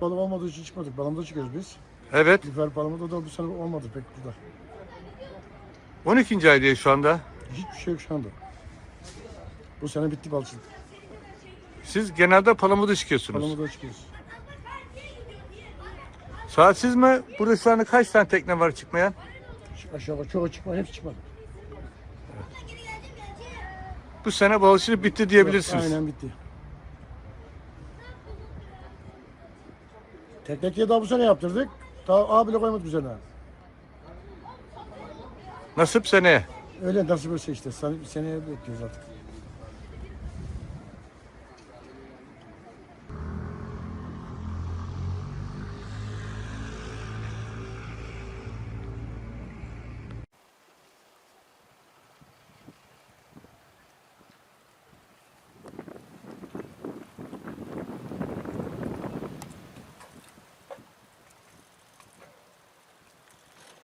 balık olmadığı için çıkmadık. Palamada çıkıyoruz biz. Evet. Lüfer palamada da bu sene olmadı pek burada. 12. aydayız şu anda. Hiçbir şey yok şu anda. Bu sene bitti balçılık. Siz genelde Palamut'a çıkıyorsunuz. Palamada çıkıyoruz. Saatsiz mi? Burada şu anda kaç tane tekne var çıkmayan? Aşağı çoğu çıkmadı. Hepsi çıkmadı. Bu sene balıkçılık bitti diyebilirsiniz. Aynen bitti. Teknekiye daha bu sene yaptırdık. Daha A bile koymadık üzerine. Nasip seneye. Öyle nasıl böyle işte. Sen- Seneye bekliyoruz artık.